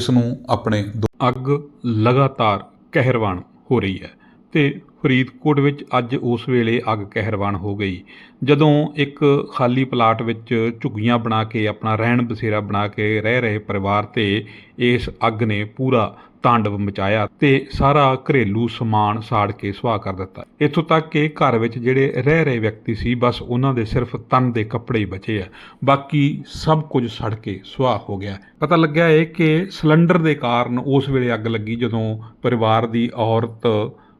ਇਸ ਨੂੰ ਆਪਣੇ ਅੱਗ ਲਗਾਤਾਰ ਕਹਿਰਵਾਨ ਹੋ ਰਹੀ ਹੈ ਤੇ ਫਰੀਦਕੋਟ ਵਿੱਚ ਅੱਜ ਉਸ ਵੇਲੇ ਅੱਗ ਕਹਿਰਵਾਨ ਹੋ ਗਈ। ਜਦੋਂ ਇੱਕ ਖਾਲੀ ਪਲਾਟ ਵਿੱਚ ਝੁੱਗੀਆਂ ਬਣਾ ਕੇ ਆਪਣਾ ਰਹਿਣ ਬਸੇਰਾ ਬਣਾ ਕੇ ਰਹਿ ਰਹੇ ਪਰਿਵਾਰ ਤੇ ਇਸ ਅੱਗ ਨੇ ਪੂਰਾ ਤਾਂਡਵ ਮਚਾਇਆ ਤੇ ਸਾਰਾ ਘਰੇਲੂ ਸਮਾਨ ਸਾੜ ਕੇ ਸੁਆਹ ਕਰ ਦਿੱਤਾ। ਇੱਥੋਂ ਤੱਕ ਕਿ ਘਰ ਵਿੱਚ ਜਿਹੜੇ ਰਹਿ ਰਹੇ ਵਿਅਕਤੀ ਸੀ, ਬਸ ਉਹਨਾਂ ਦੇ ਸਿਰਫ ਤਨ ਦੇ ਕੱਪੜੇ ਹੀ ਬਚੇ ਆ। ਬਾਕੀ ਸਭ ਕੁਝ ਸੜ ਕੇ ਸੁਆਹ ਹੋ ਗਿਆ। ਪਤਾ ਲੱਗਿਆ ਹੈ ਕਿ ਸਿਲੰਡਰ ਦੇ ਕਾਰਨ ਉਸ ਵੇਲੇ ਅੱਗ ਲੱਗੀ ਜਦੋਂ ਪਰਿਵਾਰ ਦੀ ਔਰਤ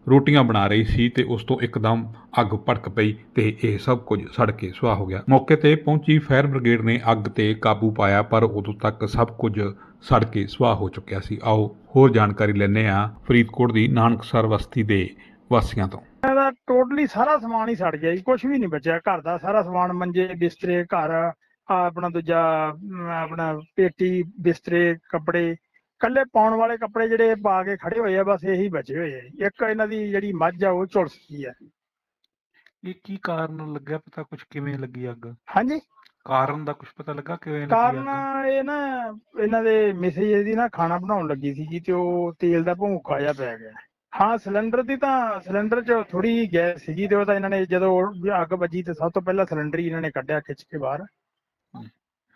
ਰੋਟੀਆਂ ਬਣਾ ਰਹੀ ਸੀ ਤੇ ਉਸ ਤੋਂ ਇੱਕਦਮ ਅੱਗ ਭੜਕ ਪਈ ਤੇ ਇਹ ਸਭ ਕੁਝ ਸੜ ਕੇ ਸੁਆਹ ਹੋ ਗਿਆ। ਮੌਕੇ ਤੇ ਪਹੁੰਚੀ ਫਾਇਰ ਬ੍ਰਿਗੇਡ ਨੇ ਅੱਗ ਤੇ ਕਾਬੂ ਪਾਇਆ, ਪਰ ਉਦੋਂ ਤੱਕ ਸਭ ਕੁਝ ਸੜ ਕੇ ਸੁਆਹ ਹੋ ਚੁੱਕਿਆ ਸੀ। ਆਓ ਹੋਰ ਜਾਣਕਾਰੀ ਲੈਣੇ ਆ ਫਰੀਦਕੋਟ ਦੀ ਨਾਨਕਸਰ ਬਸਤੀ ਦੇ ਵਾਸੀਆਂ ਤੋਂ। ਇਹਦਾ ਟੋਟਲੀ ਸਾਰਾ ਸਮਾਨ ਹੀ ਸੜ ਗਿਆ ਜੀ ਕੁਝ ਵੀ ਨਹੀਂ ਬਚਿਆ। ਘਰ ਦਾ ਸਾਰਾ ਸਮਾਨ ਮੰਜੇ, ਬਿਸਤਰੇ, ਘਰ ਆਪਣਾ ਦੂਜਾ ਆਪਣਾ ਪੇਟੀ, ਬਿਸਤਰੇ, ਕੱਪੜੇ ਕੱਲੇ ਪਾਉਣ ਵਾਲੇ ਕੱਪੜੇ ਜਿਹੜੇ ਪਾ ਕੇ ਖੜੇ ਹੋਏ ਆ ਬਸ ਇਹੀ ਬਚੇ ਹੋਏ ਆ। ਇੱਕ ਇਹਨਾਂ ਦੀ ਜਿਹੜੀ ਮੱਝ ਆ ਉਹ ਝੁਲਸ ਗਈ ਆ। ਇਹ ਕੀ ਕਾਰਨ ਲੱਗਿਆ ਪਤਾ ਕੁਝ ਕਿਵੇਂ ਲੱਗੀ ਅੱਗ? ਹਾਂਜੀ? ਕਾਰਨ ਦਾ ਕੁਝ ਪਤਾ ਲੱਗਾ? ਕਿਵੇਂ ਲੱਗੀ ਕਾਰਨ ਇਹ ਨਾ ਇਹਨਾਂ ਦੇ ਮਿਸੇਜ ਦੀ ਨਾ ਖਾਣਾ ਬਣਾਉਣ ਲੱਗੀ ਸੀ ਜੀ ਤੇ ਉਹ ਤੇਲ ਦਾ ਭੂਕਾ ਜਿਹਾ ਪੈ ਗਿਆ। ਹਾਂ ਸਿਲੰਡਰ ਦੀ ਤਾਂ ਸਿਲੰਡਰ 'ਚ ਥੋੜੀ ਗੈਸ ਸੀਗੀ ਤੇ ਉਹ ਤਾਂ ਇਹਨਾਂ ਨੇ ਜਦੋਂ ਅੱਗ ਵੱਜੀ ਤੇ ਸਭ ਤੋਂ ਪਹਿਲਾਂ ਸਿਲੰਡਰ ਹੀ ਇਹਨਾਂ ਨੇ ਕੱਢਿਆ ਖਿੱਚ ਕੇ ਬਾਹਰ। ਹਮ।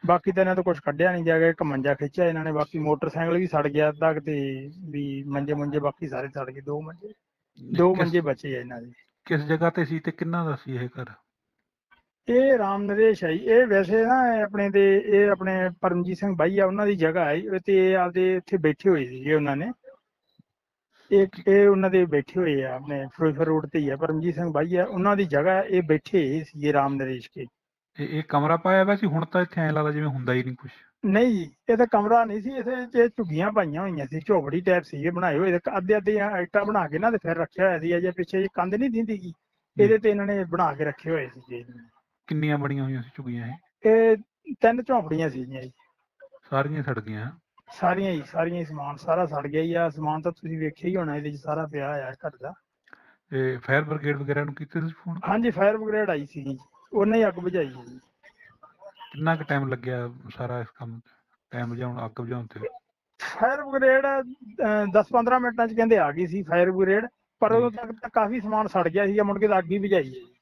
ਬਾਕੀ ਤਾਂ ਇਹਨਾਂ ਤੋਂ ਕੁਝ ਕੱਢਿਆ ਨਹੀਂ ਜਾ ਗਿਆ ਇੱਕ ਮੰਜਾ ਖਿੱਚਿਆ ਇਹਨਾਂ ਨੇ ਬਾਕੀ ਮੋਟਰਸਾਈਕਲ ਵੀ ਸੜ ਗਿਆ ਅੱਧਾ ਕੁ ਤੇ ਵੀ ਮੰਜੇ ਮੁੰਜੇ ਬਾਕੀ ਸਾਰੇ ਸੜ ਗਏ ਦੋ ਮੰਜੇ ਦੋ ਮੰਜੇ ਬਚੇ ਆ ਇਹਨਾਂ ਦੇ। ਕਿਸ ਜਗ੍ਹਾ ਤੇ ਸੀ ਤੇ ਕਿੰਨਾ ਦਾ ਸੀ ਇਹ ਘਰ? ਇਹ ਰਾਮ ਨਰੇਸ਼ ਹੈ। ਇਹ ਵੈਸੇ ਨਾ ਆਪਣੇ ਦੇ ਇਹ ਆਪਣੇ ਪਰਮਜੀਤ ਸਿੰਘ ਬਾਈ ਆ ਉਹਨਾਂ ਦੀ ਜਗ੍ਹਾ ਹੈ ਤੇ ਇਹ ਆਪਦੇ ਇੱਥੇ ਬੈਠੇ ਹੋਏ ਸੀਗੇ ਉਹਨਾਂ ਨੇ। ਇਹ ਇਹ ਉਹਨਾਂ ਦੇ ਬੈਠੇ ਹੋਏ ਆ ਆਪਣੇ ਫਿਰੋਜ਼ਪੁਰ ਰੋਡ ਤੇ ਹੀ ਆ ਪਰਮਜੀਤ ਸਿੰਘ ਬਾਈ ਆ ਉਹਨਾਂ ਦੀ ਜਗ੍ਹਾ ਇਹ ਬੈਠੇ ਸੀਗੇ ਰਾਮ ਨਰੇਸ਼ ਕੇ। ਇਹ ਇਹ ਕਮਰਾ ਪਾਇਆ ਹੋਇਆ ਸੀ ਹੁਣ ਤਾਂ ਇੱਥੇ ਐਂ ਲੱਗਦਾ ਜਿਵੇਂ ਹੁੰਦਾ ਹੀ ਨਹੀਂ ਕੁਝ ਨਹੀਂ ਜੀ, ਇਹ ਤਾਂ ਕਮਰਾ ਨਹੀਂ ਸੀ ਇਹਦੇ ਚ ਝੁੱਗੀਆਂ ਪਾਈਆਂ ਹੋਈਆਂ ਸੀ ਝੋਪੜੀ ਟਾਈਪ ਸੀਗੇ ਬਣਾਏ ਹੋਏ ਤੇ ਅੱਧੇ ਅੱਧੇ ਇੱਟਾਂ ਬਣਾ ਕੇ ਨਾ ਤੇ ਫਿਰ ਰੱਖਿਆ ਹੋਇਆ ਸੀ ਅਜੇ ਪਿੱਛੇ ਜਿਹੀ ਕੰਧ ਨਹੀਂ ਦਿੰਦੀ ਗੀ ਇਹਦੇ ਤੇ ਇਹਨਾਂ ਨੇ ਬਣਾ ਕੇ ਰੱਖੇ ਹੋਏ ਸੀਗੇ ਕਿੰਨੀਆਂ ਬਣੀਆਂ ਹੋਈਆਂ ਸੀ ਝੁੱਗੀਆਂ ਇਹ? ਇਹ ਤਿੰਨ ਝੋਪੜੀਆਂ ਸੀਗੀਆਂ ਜੀ। ਸਾਰੀਆਂ ਸੜ ਗਈਆਂ ਸਾਰੀਆਂ ਹੀ ਸਾਰੀਆਂ ਹੀ ਸਮਾਨ ਸਾਰਾ ਸੜ ਗਿਆ ਹੀ ਆ ਸਮਾਨ ਤਾਂ ਤੁਸੀਂ ਵੇਖਿਆ ਹੀ ਹੋਣਾ ਇਹਦੇ ਚ ਸਾਰਾ ਪਿਆ ਆ ਘਰ ਦਾ। ਤੇ ਫਾਇਰ ਬ੍ਰਿਗੇਡ ਵਗੈਰਾ ਨੂੰ ਕੀਤੇ ਤੁਸੀਂ ਫੋਨ ਹਾਂਜੀ ਫਾਇਰ ਬ੍ਰਿਗੇਡ ਆਈ ਸੀ ਜੀ। ਉਹਨੇ ਹੀ ਅੱਗ ਬੁਝਾਈ ਹੈ ਜੀ। ਕਿੰਨਾ ਕੁ ਟਾਈਮ ਲੱਗਿਆ ਸਾਰਾ ਇਸ ਕੰਮ ਤੇ? ਟਾਈਮ ਬੁਝਾਉਣ ਅੱਗ ਬੁਝਾਉਣ ਤੇ? ਫਾਇਰ ਬ੍ਰਿਗੇਡ 10-15 ਮਿੰਟਾਂ ਚ ਕਹਿੰਦੇ ਆ ਗਈ ਸੀ ਫਾਇਰ ਬ੍ਰਿਗੇਡ ਪਰ ਉਦੋਂ ਤੱਕ ਤਾਂ ਕਾਫੀ ਸਮਾਨ ਸੜ ਗਿਆ ਸੀ ਮੁੜ ਕੇ ਤਾਂ ਅੱਗ ਹੀ ਬੁਝਾਈ ਹੈ। ਜੀ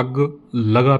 ਅੱਗ ਲਗਾਤਾਰ